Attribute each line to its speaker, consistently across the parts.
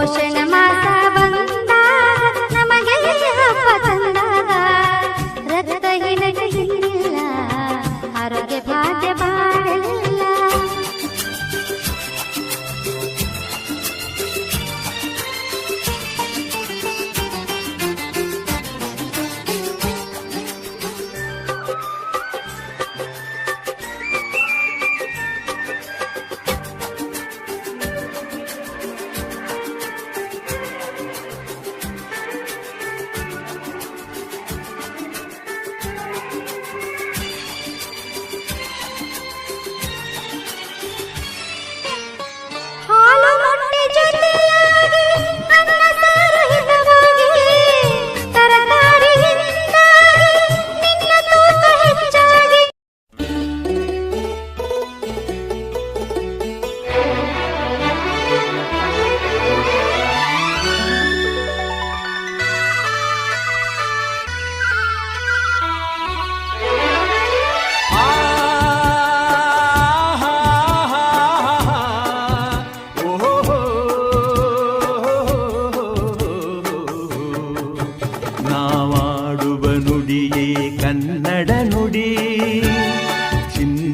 Speaker 1: घोषणा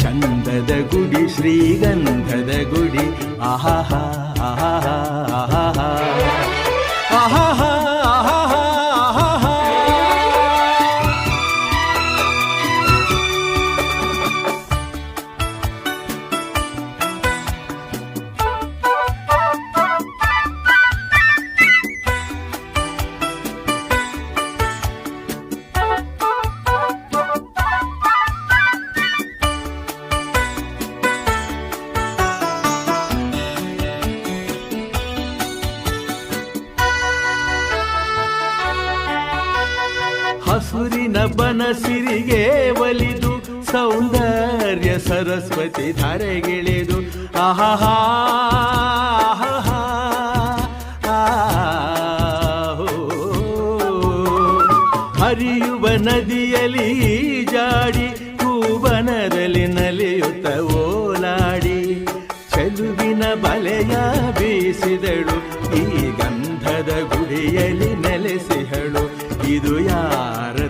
Speaker 1: ಚಂದದ ಗುಡಿ ಶ್ರೀಗಂಧದ ಗುಡಿ. ಆಹಾ ಆಹಾಹ. ಬನಸಿರಿಗೆ ಒಲಿದು ಸೌಂದರ್ಯ ಸರಸ್ವತಿ ಧರೆಗಿಳಿದು. ಆಹಾ. ಹರಿಯುವ ನದಿಯಲ್ಲಿ ಜಾಡಿ ಹೂವನದಲ್ಲಿ ನಲಿಯುತ್ತ ಓಲಾಡಿ. ಚೆಲುವಿನ ಬಲೆಯ ಬೀಸಿದಳು, ಈ ಗಂಧದ ಗುಡಿಯಲ್ಲಿ ನೆಲೆಸಿಹಳು. ಇದು ಯಾರ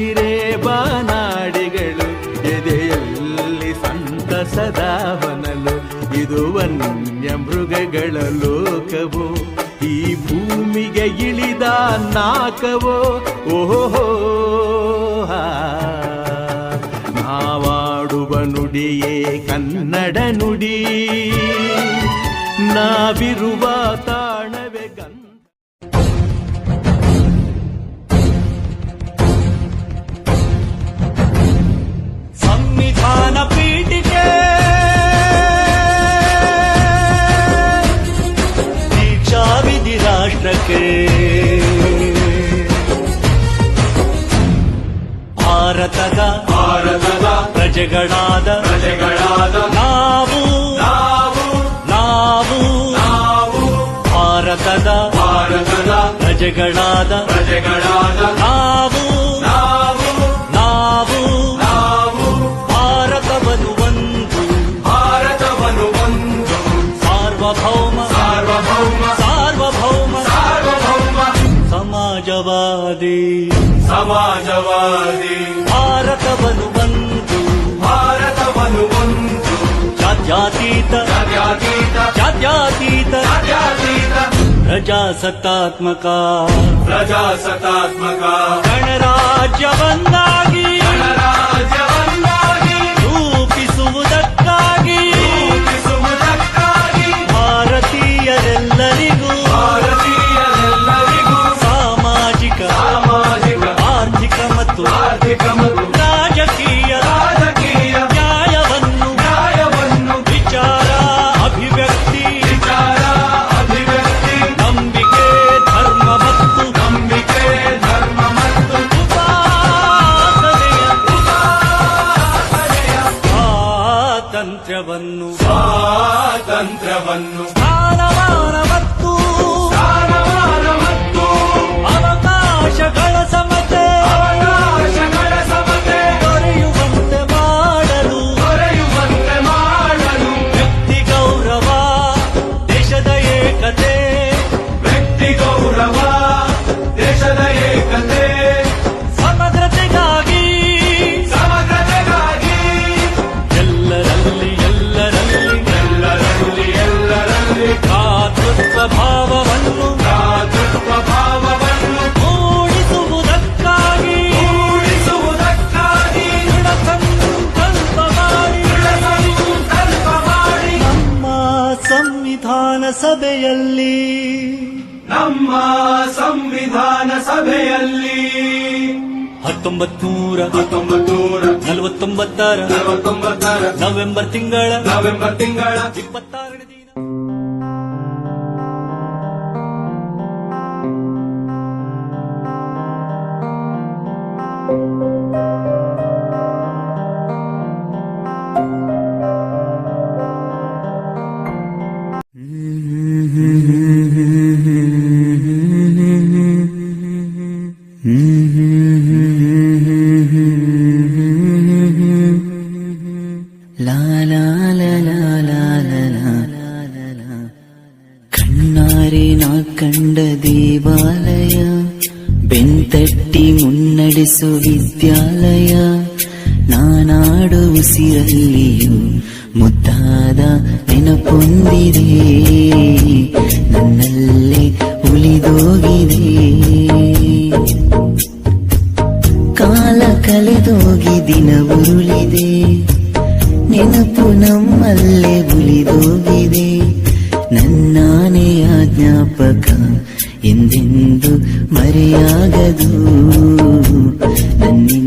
Speaker 1: ಸಿರೆ ಬಾನಾಡಿಗಳು ಎದೆಯಲ್ಲಿ ಸಂತಸದ ಹೊನಲು, ಇದು ವನ್ಯ ಮೃಗಗಳ ಲೋಕವೋ? ಈ ಭೂಮಿಗೆ ಇಳಿದ ನಾಕವೋ? ಓಹೋ ನಾವಾಡುವ ನುಡಿಯೇ ಕನ್ನಡ ನುಡಿ, ನಾವಿರುವ
Speaker 2: ತಾ
Speaker 3: ಪ್ರಜೆಗಳಾದ
Speaker 2: ಪ್ರಜೆಗಳಾದ
Speaker 3: ನಾವು
Speaker 2: ನಾವು
Speaker 3: ನಾವು
Speaker 2: ನಾವು
Speaker 3: ಭಾರತವನ್ನು ಒಂದು
Speaker 2: ಭಾರತವನ್ನು ಒಂದು.
Speaker 3: ಸಾರ್ವಭೌಮ
Speaker 2: ಸಾರ್ವಭೌಮ
Speaker 3: ಸಾರ್ವಭೌಮ
Speaker 2: ಸಾರ್ವಭೌಮ
Speaker 3: ಸಮಾಜವಾದಿ
Speaker 2: ಸಮಾಜವಾದಿ.
Speaker 3: ಭಾರತವನ್ನು ಒಂದು
Speaker 2: ಭಾರತವನ್ನು ಒಂದು.
Speaker 3: ಜಾತ್ಯತೀತ
Speaker 2: ಜಾತ್ಯತೀತ
Speaker 3: ಜಾತ್ಯತೀತ
Speaker 2: ಜಾತ್ಯತೀತ.
Speaker 3: ಪ್ರಜಾಸತ್ತಾತ್ಮಕ.
Speaker 2: ಪ್ರಜಾಸತ್ತಾತ್ಮಕ.
Speaker 3: ಗಣರಾಜ್ಯವನ್ನಾಗಿ
Speaker 2: ಗಣರಾಜ್ಯವನ್ನಾಗಿ
Speaker 3: ರೂಪಿಸುವುದಕ್ಕಾಗಿ
Speaker 2: ರೂಪಿಸುವುದಕ್ಕಾಗಿ
Speaker 3: ಭಾರತೀಯರೆಲ್ಲರಿಗೂ
Speaker 2: ಭಾರತೀಯರೆಲ್ಲರಿಗೂ
Speaker 3: ಸಾಮಾಜಿಕ
Speaker 2: ಸಾಮಾಜಿಕ
Speaker 3: ಆರ್ಥಿಕ ಮತ್ತು
Speaker 2: ಆರ್ಥಿಕ ಮತ್ತು
Speaker 3: ಸಭೆಯಲ್ಲಿ.
Speaker 2: ನಮ್ಮ ಸಂವಿಧಾನ ಸಭೆಯಲ್ಲಿ.
Speaker 3: ಹತ್ತೊಂಬತ್ತೂರ ನೂರ
Speaker 2: ಹತ್ತೊಂಬತ್ತು ನೂರ
Speaker 3: ನಲವತ್ತೊಂಬತ್ತರ
Speaker 2: ನಲವತ್ತೊಂಬತ್ತರ
Speaker 3: ನವೆಂಬರ್ ತಿಂಗಳ
Speaker 2: ನವೆಂಬರ್ ತಿಂಗಳ
Speaker 3: ಇಪ್ಪತ್ತಾರನೇ ದಿನ.
Speaker 4: ಲಾ ನಾನಾಡು ಉಸಿರಲ್ಲಿಯೂ ಮುದ್ದಾದ ನೆನಪೊಂದಿದೆ. ನನ್ನಲ್ಲೇ ಉಳಿದೋಗಿದೆ. ಕಾಲ ಕಳೆದೋಗಿ ದಿನ ಉರುಳಿದೆ. ನೆನಪು ನಮ್ಮಲ್ಲೇ ಉಳಿದೋಗಿದೆ. ನನ್ನಾನೆಯ ಜ್ಞಾಪಕ ಎಂದೆಂದು ಮರೆಯಾಗದು. ನನ್ನಿಂದ